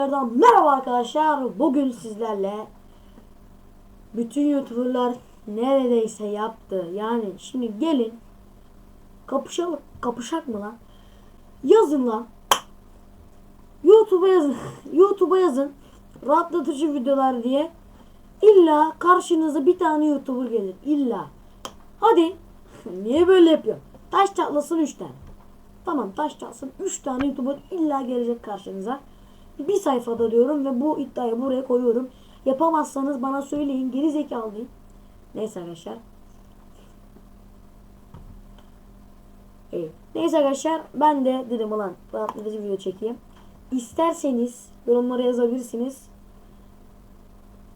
tekrardan merhaba arkadaşlar. Bugün sizlerle bütün YouTuber'lar neredeyse yaptı. Yani şimdi gelin kapışalım. Kapışak mı lan? Yazın lan. YouTube'a yazın. YouTube'a yazın. Rahatlatıcı videolar diye. İlla karşınıza bir tane YouTuber gelir. İlla. Hadi. Niye böyle yapıyor? Taş çatlasın 3 tane. Tamam taş çalsın. 3 tane YouTuber illa gelecek karşınıza. Bir sayfada diyorum ve bu iddiayı buraya koyuyorum. Yapamazsanız bana söyleyin. Geri zekalı değil. Neyse arkadaşlar. Evet. Neyse arkadaşlar ben de dedim ulan rahatlatıcı video çekeyim. İsterseniz yorumlara yazabilirsiniz.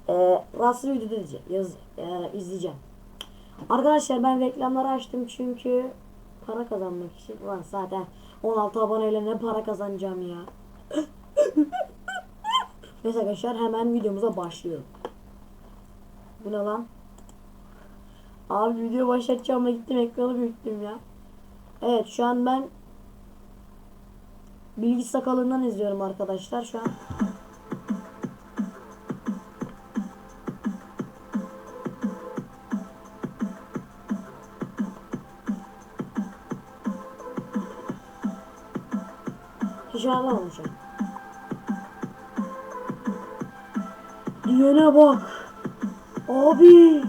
Ee, rahatsız video diyeceğim. Yaz, e, izleyeceğim. Arkadaşlar ben reklamları açtım çünkü para kazanmak için. Ulan zaten 16 aboneyle ne para kazanacağım ya. Neyse arkadaşlar hemen videomuza başlayalım. Bu ne lan? Abi video başlatacağıma gittim ekranı büyüttüm ya. Evet şu an ben bilgi sakalından izliyorum arkadaşlar şu an. Hiç ağlamamış ya. Diyene bak. Abi.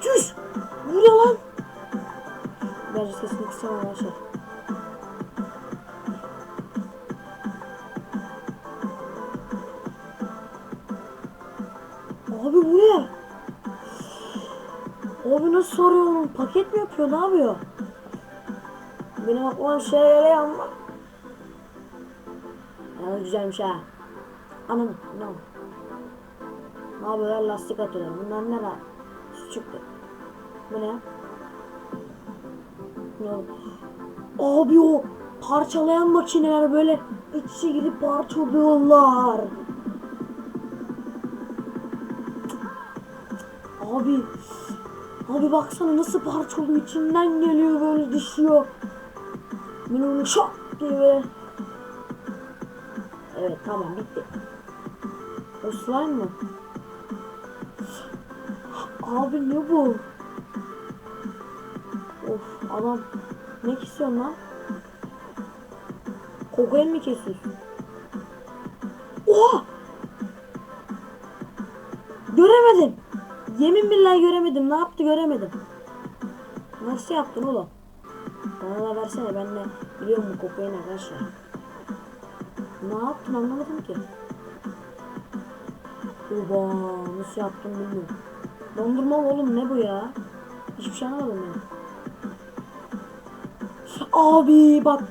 Çüş. Bu ne lan? Bence sesini kısamam arkadaşlar. Abi bu ne? Abi nasıl soruyor onu? Paket mi yapıyor? Ne yapıyor? Benim aklıma şey geliyor ama. Ya güzelmiş ha. Anam ne oldu? Ne yapıyorlar lastik atıyorlar. Bunlar ne lan? Su çıktı. Bu ne? Ne oldu? Abi o parçalayan makineler böyle içi girip parçalıyorlar. Abi Abi baksana nasıl parçalıyor içinden geliyor böyle düşüyor. Onu şok diye böyle. Evet tamam bitti. O slime mı? Abi ne bu? Of adam ne kesiyorsun lan? Kokain mi kesiyorsun? Oha! Göremedim. Yemin billahi göremedim. Ne yaptı göremedim. Nasıl yaptın oğlum? Bana da versene ben de biliyorum bu kokain arkadaşlar. Ne yaptın anlamadım ki. Oba nasıl yaptın bilmiyorum. Dondurma oğlum ne bu ya? Hiçbir şey anlamadım ben. Abi bak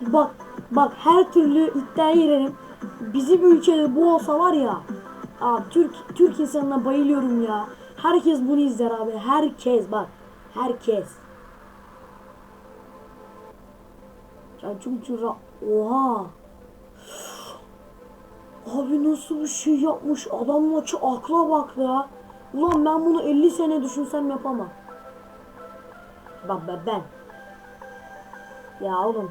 bak bak her türlü iddiaya girerim. Bizim ülkede bu olsa var ya. Abi Türk Türk insanına bayılıyorum ya. Herkes bunu izler abi. Herkes bak. Herkes. Cacım çıra. Oha. Abi nasıl bir şey yapmış adam maçı akla bak ya. Ulan ben bunu 50 sene düşünsem yapamam. Bak ben ben. Ya oğlum.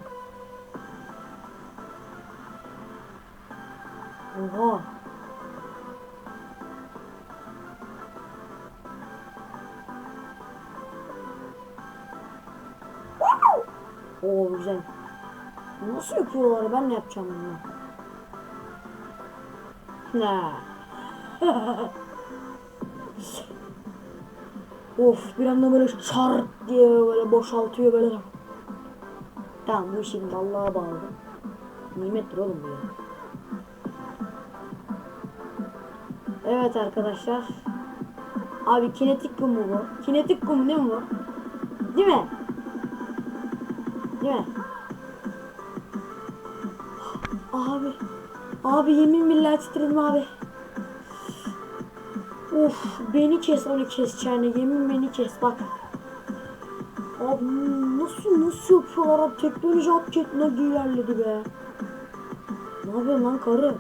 Oha. Oo güzel. Nasıl yapıyorlar? Ben ne yapacağım bunu? Of bir anda böyle şart diye böyle boşaltıyor böyle. Tamam bu şimdi Allah'a bağlı. Nimettir oğlum bu ya. Evet arkadaşlar. Abi kinetik kum mu bu? Kinetik kum değil mi bu? Değil mi? Değil mi? Abi. Abi yemin billahi titredim abi. Of beni kes onu keseceğine yemin beni kes bak. Abi nasıl nasıl yapıyorlar abi teknoloji update'ine ilerledi be. Ne yapıyorsun lan karı?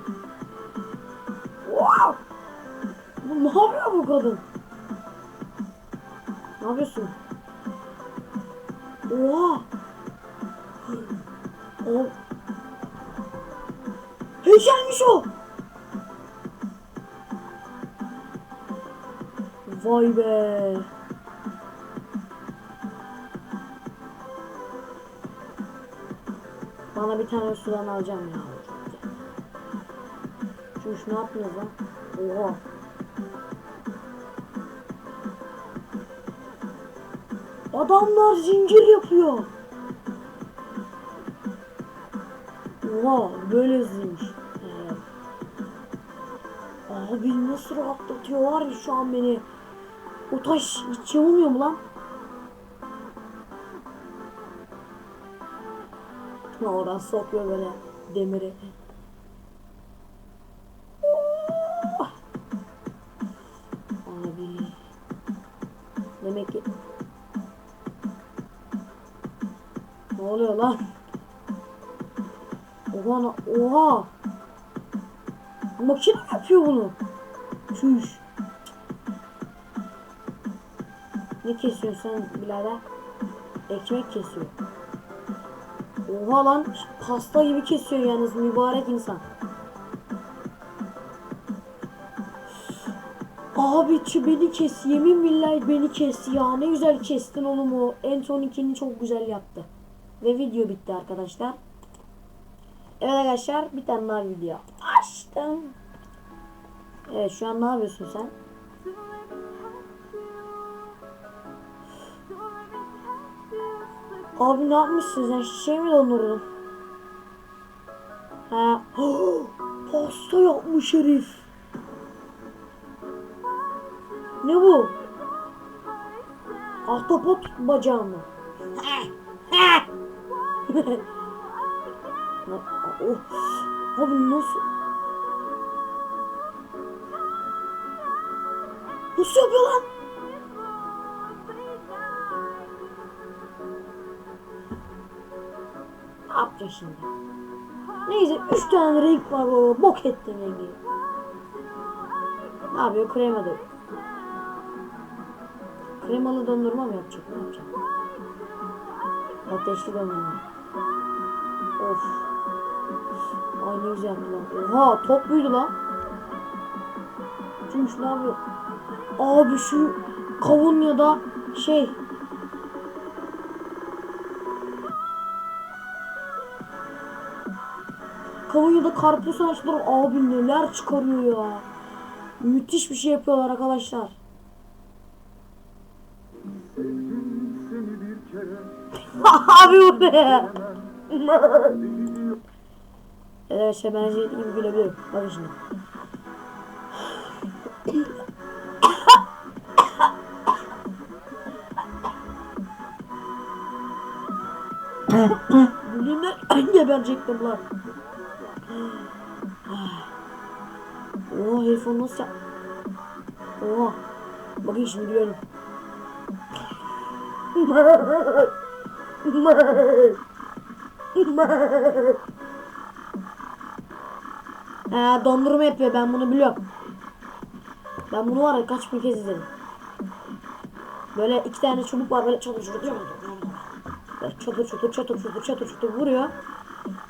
Wow! Bu ne yapıyor bu kadın? Ne yapıyorsun? Oha! O Heykelmiş o. Vay be. Bana bir tane sudan alacağım ya. Çünkü ne yaptınız lan? Oha. Adamlar zincir yapıyor. Oha böyle. Evet. Abi nasıl rahatlatıyor var ya şu an beni. O taş hiç yamulmuyor mu lan? Ha, Oradan sokuyor böyle demiri. Oh! Abi. Demek ki Ne oluyor lan? Oha oha. Makine yapıyor bunu? Çüş. Ne kesiyorsun birader? Ekmek kesiyor. Oha lan pasta gibi kesiyor yalnız mübarek insan. Abi beni kes yemin billahi beni kes ya ne güzel kestin oğlum o en son ikini çok güzel yaptı. Ve video bitti arkadaşlar. Evet arkadaşlar bir tane daha video açtım. Evet şu an ne yapıyorsun sen? Abi ne yapmışsın sen şey mi dondurdun? Ha. Pasta yapmış herif. Ne bu? Ahtapot bacağı mı? Abi nasıl? Nasıl yapıyor lan? Ne yapacaksın şimdi? Neyse 3 tane renk var baba. Bok ettin rengi. Ne yapıyor? Krema dök. Kremalı dondurma mı yapacak? Ne yapacak? Ateşli dondurma. Of. Ay ne güzel yaptı lan. Oha top buydu lan. Çünkü ne yapıyor? Abi şu kavun ya da şey kavun ya da karpuz ağaçları abi neler çıkarıyor ya. Müthiş bir şey yapıyorlar arkadaşlar. abi bu ne? Evet işte ben şey gibi gülebilirim. Bakın şimdi. Geberecektim lan. Oha herif onu nasıl yap... Oha. Bakın şimdi gülerim. Ha, dondurma yapıyor ben bunu biliyorum. Ben bunu var ya kaç bir kez izledim. Böyle iki tane çubuk var böyle çatır çatır çatır çatır çatır çatır çatır çatır vuruyor.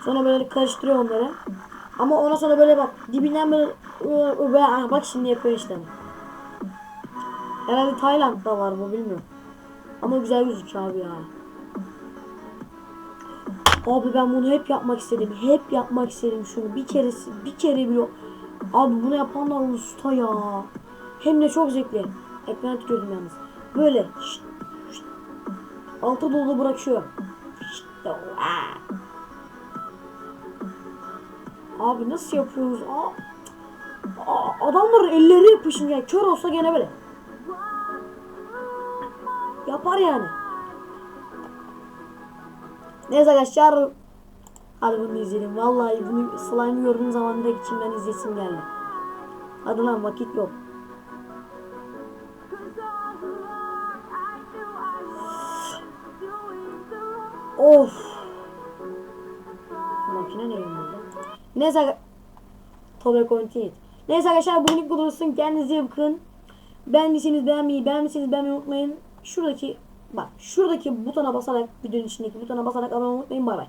Sonra böyle karıştırıyor onları. Ama ona sonra böyle bak dibinden böyle ı- ı- böyle ah, bak şimdi yapıyor işte. Herhalde Tayland'da var bu bilmiyorum. Ama güzel gözüküyor abi ya. Abi ben bunu hep yapmak istedim. Hep yapmak istedim şunu. Bir keresi, bir kere bile. Abi bunu yapanlar usta ya. Hem de çok zevkli. Ekrana tükürdüm yalnız. Böyle. Şşt, şşt. Altı dolu bırakıyor. Şşt, Abi nasıl yapıyoruz? Aa, Aa, adamların elleri yapışmış yani. Kör olsa gene böyle. Yapar yani. Neyse arkadaşlar. Hadi bunu izleyelim. Vallahi bunu slime gördüğüm zaman direkt içimden izlesim geldi. Hadi lan vakit yok. Of. Makine ne burada? Neyse aga- Tobe Continue. Neyse arkadaşlar bugünlük bu olsun. Kendinize iyi bakın. Beğendiyseniz beğenmeyi, beğenmişseniz beğenmeyi unutmayın. Şuradaki bak şuradaki butona basarak videonun içindeki butona basarak abone olmayı unutmayın. Bay bay.